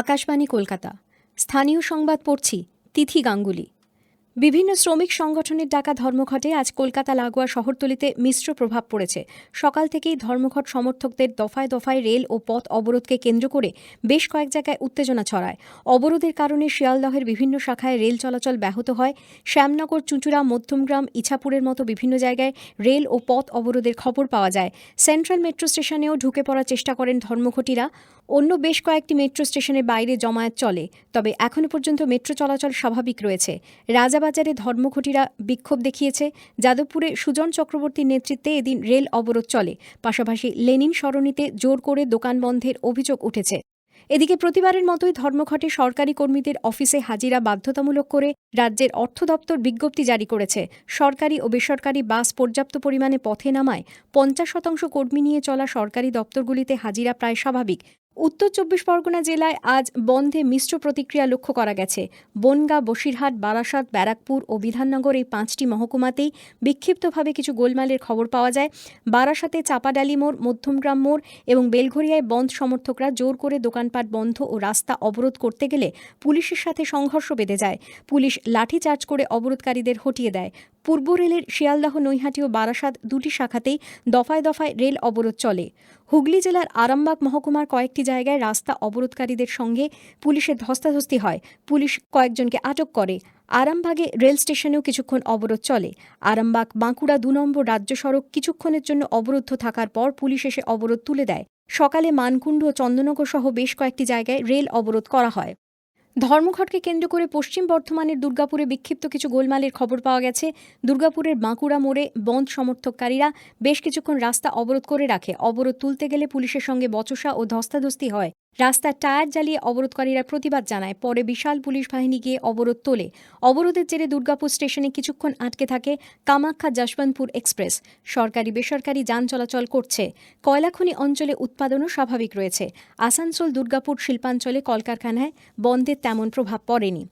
আকাশবাণী কলকাতা। স্থানীয় সংবাদ পড়ছি তিথি গাঙ্গুলি। বিভিন্ন শ্রমিক সংগঠনের ডাকা ধর্মঘটে আজ কলকাতা লাগোয়া শহরতলিতে মিশ্র প্রভাব পড়েছে। সকাল থেকেই ধর্মঘট সমর্থকদের দফায় দফায় রেল ও পথ অবরোধকে কেন্দ্র করে বেশ কয়েক জায়গায় উত্তেজনা ছড়ায়। অবরোধের কারণে শিয়ালদহের বিভিন্ন শাখায় রেল চলাচল ব্যাহত হয়। শ্যামনগর, চুঁচুড়া, মধ্যমগ্রাম, ইছাপুরের মতো বিভিন্ন জায়গায় রেল ও পথ অবরোধের খবর পাওয়া যায়। সেন্ট্রাল মেট্রো স্টেশনেও ঢুকে পড়ার চেষ্টা করেন ধর্মঘটিরা। অন্য বেশ কয়েকটি মেট্রো স্টেশনের বাইরে জমায়েত চলে, তবে এখনও পর্যন্ত মেট্রো চলাচল স্বাভাবিক রয়েছে। রাজাবাজারে ধর্মঘটিরা বিক্ষোভ দেখিয়েছে। যাদবপুরে সুজন চক্রবর্তীর নেতৃত্বে এদিন রেল অবরোধ চলে। পাশাপাশি লেনিন সরণিতে জোর করে দোকান বন্ধের অভিযোগ উঠেছে। এদিকে প্রতিবারের মতোই ধর্মঘটে সরকারি কর্মীদের অফিসে হাজিরা বাধ্যতামূলক করে রাজ্যের অর্থ দপ্তর বিজ্ঞপ্তি জারি করেছে। সরকারি ও বেসরকারি বাস পর্যাপ্ত পরিমাণে পথে নামায় পঞ্চাশ শতাংশ কর্মী নিয়ে চলা সরকারি দপ্তরগুলিতে হাজিরা প্রায় স্বাভাবিক। উত্তর চব্বিশ পরগনা জেলায় আজ বন্ধে মিশ্র প্রতিক্রিয়া লক্ষ্য করা গেছে। বনগাঁ, বসিরহাট, বারাসাত, ব্যারাকপুর ও বিধাননগর এই পাঁচটি মহকুমাতেই বিক্ষিপ্তভাবে কিছু গোলমালের খবর পাওয়া যায়। বারাসাতে চাপাডালি মোড়, মধ্যমগ্রাম মোড় এবং বেলঘরিয়ায় বন্ধ সমর্থকরা জোর করে দোকানপাট বন্ধ ও রাস্তা অবরোধ করতে গেলে পুলিশের সাথে সংঘর্ষ বেঁধে যায়। পুলিশ লাঠিচার্জ করে অবরোধকারীদের হটিয়ে দেয়। পূর্ব রেলের শিয়ালদাহ নৈহাটি ও বারাসাত দুটি শাখাতেই দফায় দফায় রেল অবরোধ চলে। হুগলি জেলার আরামবাগ মহকুমার কয়েকটি জায়গায় রাস্তা অবরোধকারীদের সঙ্গে পুলিশের ধস্তাধস্তি হয়। পুলিশ কয়েকজনকে আটক করে। আরামবাগে রেল স্টেশনেও কিছুক্ষণ অবরোধ চলে। আরামবাগ বাঁকুড়া দু নম্বর রাজ্য সড়ক কিছুক্ষণের জন্য অবরুদ্ধ থাকার পর পুলিশ এসে অবরোধ তুলে দেয়। সকালে মানকুণ্ড ও চন্দননগর সহ বেশ কয়েকটি জায়গায় রেল অবরোধ করা হয়। ধর্মঘটকে কেন্দ্র করে পশ্চিম বর্ধমানের দুর্গাপুরে বিক্ষিপ্ত কিছু গোলমালের খবর পাওয়া গেছে। দুর্গাপুরের বাঁকুড়া মোড়ে বন্ধ সমর্থককারীরা বেশ কিছুক্ষণ রাস্তা অবরোধ করে রাখে। অবরোধ তুলতে গেলে পুলিশের সঙ্গে বচসা ও ধস্তাধস্তি হয়। রাস্তার টায়ার জ্বালিয়ে অবরোধকারীরা প্রতিবাদ জানায়। পরে বিশাল পুলিশ বাহিনী গিয়ে অবরোধ তোলে। অবরোধের জেরে দুর্গাপুর স্টেশনে কিছুক্ষণ আটকে থাকে কামাখ্যা যশবন্তপুর এক্সপ্রেস। সরকারি বেসরকারি যান চলাচল করছে। কয়লাখনি অঞ্চলে উৎপাদনও স্বাভাবিক রয়েছে। আসানসোল দুর্গাপুর শিল্পাঞ্চলে কলকারখানায় বন্ধের তেমন প্রভাব পড়েনি।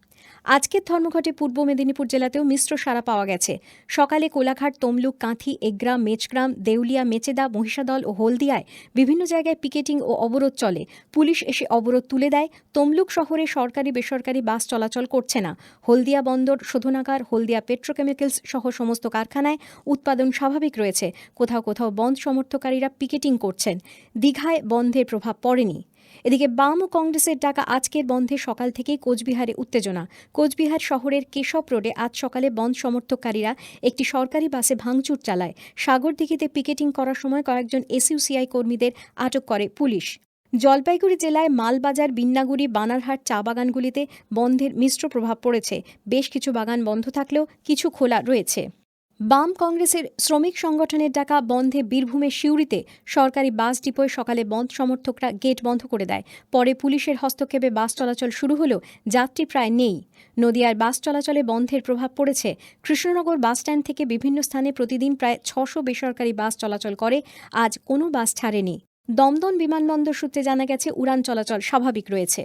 আজকের ধর্মঘটে পূর্ব মেদিনীপুর জেলাতেও মিশ্র সাড়া পাওয়া গেছে। সকালে কোলাঘাট, তমলুক, কাঁথি, এগ্রাম মেচগ্রাম দেউলিয়া, মেচেদা, মহিষাদল ও হলদিয়ায় বিভিন্ন জায়গায় পিকেটিং ও অবরোধ চলে। পুলিশ এসে অবরোধ তুলে দেয়। তমলুক শহরে সরকারি, বেসরকারি বাস চলাচল করছে না। হলদিয়া বন্দর, শোধনাগার, হলদিয়া পেট্রোকেমিক্যালস সহ সমস্ত কারখানায় উৎপাদন স্বাভাবিক রয়েছে। কোথাও কোথাও বন্ধ সমর্থকারীরা পিকেটিং করছেন। দীঘায় বন্ধের প্রভাব পড়েনি। এদিকে বাম ও কংগ্রেসের ডাকা আজকের বন্ধে সকাল থেকেই কোচবিহারে উত্তেজনা। কোচবিহার শহরের কেশব রোডে আজ সকালে বন্ধ সমর্থককারীরা একটি সরকারি বাসে ভাঙচুর চালায়। সাগরদিঘিতে পিকেটিং করার সময় কয়েকজন এসইউসিআই কর্মীদের আটক করে পুলিশ। জলপাইগুড়ি জেলায় মালবাজার, বিন্নাগুড়ি, বানারহাট চা বাগানগুলিতে বন্ধের মিশ্র প্রভাব পড়েছে। বেশ কিছু বাগান বন্ধ থাকলেও কিছু খোলা রয়েছে। বাম কংগ্রেসের শ্রমিক সংগঠনের ডাকা বন্ধে বীরভূমের সিউড়িতে সরকারি বাস ডিপোয় সকালে বন্ধ সমর্থকরা গেট বন্ধ করে দেয়। পরে পুলিশের হস্তক্ষেপে বাস চলাচল শুরু হলেও যাত্রী প্রায় নেই। নদিয়ার বাস চলাচলে বন্ধের প্রভাব পড়েছে। কৃষ্ণনগর বাসস্ট্যান্ড থেকে বিভিন্ন স্থানে প্রতিদিন প্রায় ছশো বেসরকারি বাস চলাচল করে। আজ কোনো বাস ছাড়েনি। দমদম বিমানবন্দর সূত্রে জানা গেছে, উড়ান চলাচল স্বাভাবিক রয়েছে।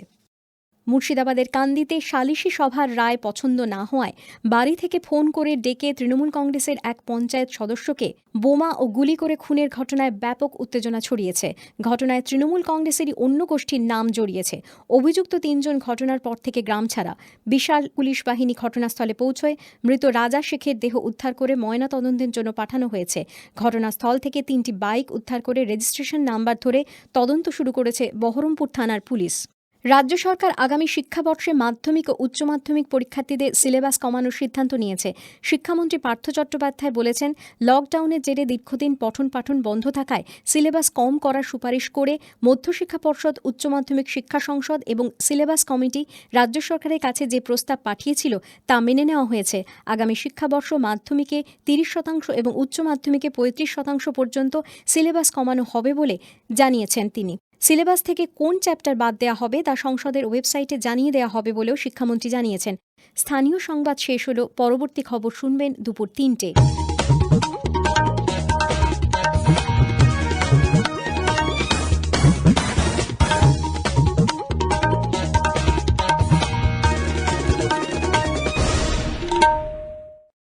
মুর্শিদাবাদের কান্দিতে সালিশি সভার রায় পছন্দ না হওয়ায় বাড়ি থেকে ফোন করে ডেকে তৃণমূল কংগ্রেসের এক পঞ্চায়েত সদস্যকে বোমা ও গুলি করে খুনের ঘটনায় ব্যাপক উত্তেজনা ছড়িয়েছে। ঘটনায় তৃণমূল কংগ্রেসেরই অন্য গোষ্ঠীর নাম জড়িয়েছে। অভিযুক্ত তিনজন ঘটনার পর থেকে গ্রাম ছাড়া বিশাল পুলিশ বাহিনী ঘটনাস্থলে পৌঁছয়। মৃত রাজা শেখের দেহ উদ্ধার করে ময়নাতদন্তের জন্য পাঠানো হয়েছে। ঘটনাস্থল থেকে তিনটি বাইক উদ্ধার করে রেজিস্ট্রেশন নাম্বার ধরে তদন্ত শুরু করেছে বহরমপুর থানার পুলিশ। রাজ্য সরকার আগামী শিক্ষাবর্ষে মাধ্যমিক ও উচ্চ মাধ্যমিক পরীক্ষার্থীদের সিলেবাস কমানোর সিদ্ধান্ত নিয়েছে। শিক্ষামন্ত্রী পার্থ চট্টোপাধ্যায় বলেছেন, লকডাউনের জেরে দীর্ঘদিন পঠন পাঠন বন্ধ থাকায় সিলেবাস কম করার সুপারিশ করে মধ্যশিক্ষা পর্ষদ, উচ্চ মাধ্যমিক শিক্ষা সংসদ এবং সিলেবাস কমিটি রাজ্য সরকারের কাছে যে প্রস্তাব পাঠিয়েছিল তা মেনে নেওয়া হয়েছে। আগামী শিক্ষাবর্ষ মাধ্যমিকে তিরিশ শতাংশ এবং উচ্চ মাধ্যমিকে পঁয়ত্রিশ শতাংশ পর্যন্ত সিলেবাস কমানো হবে বলে জানিয়েছেন তিনি। সিলেবাস থেকে কোন চ্যাপ্টার বাদ দেওয়া হবে তা সংসদের ওয়েবসাইটে জানিয়ে দেওয়া হবে বলেও শিক্ষামন্ত্রী জানিয়েছেন। স্থানীয় সংবাদ শেষ হল, পরবর্তী খবর শুনবেন দুপুর তিনটে।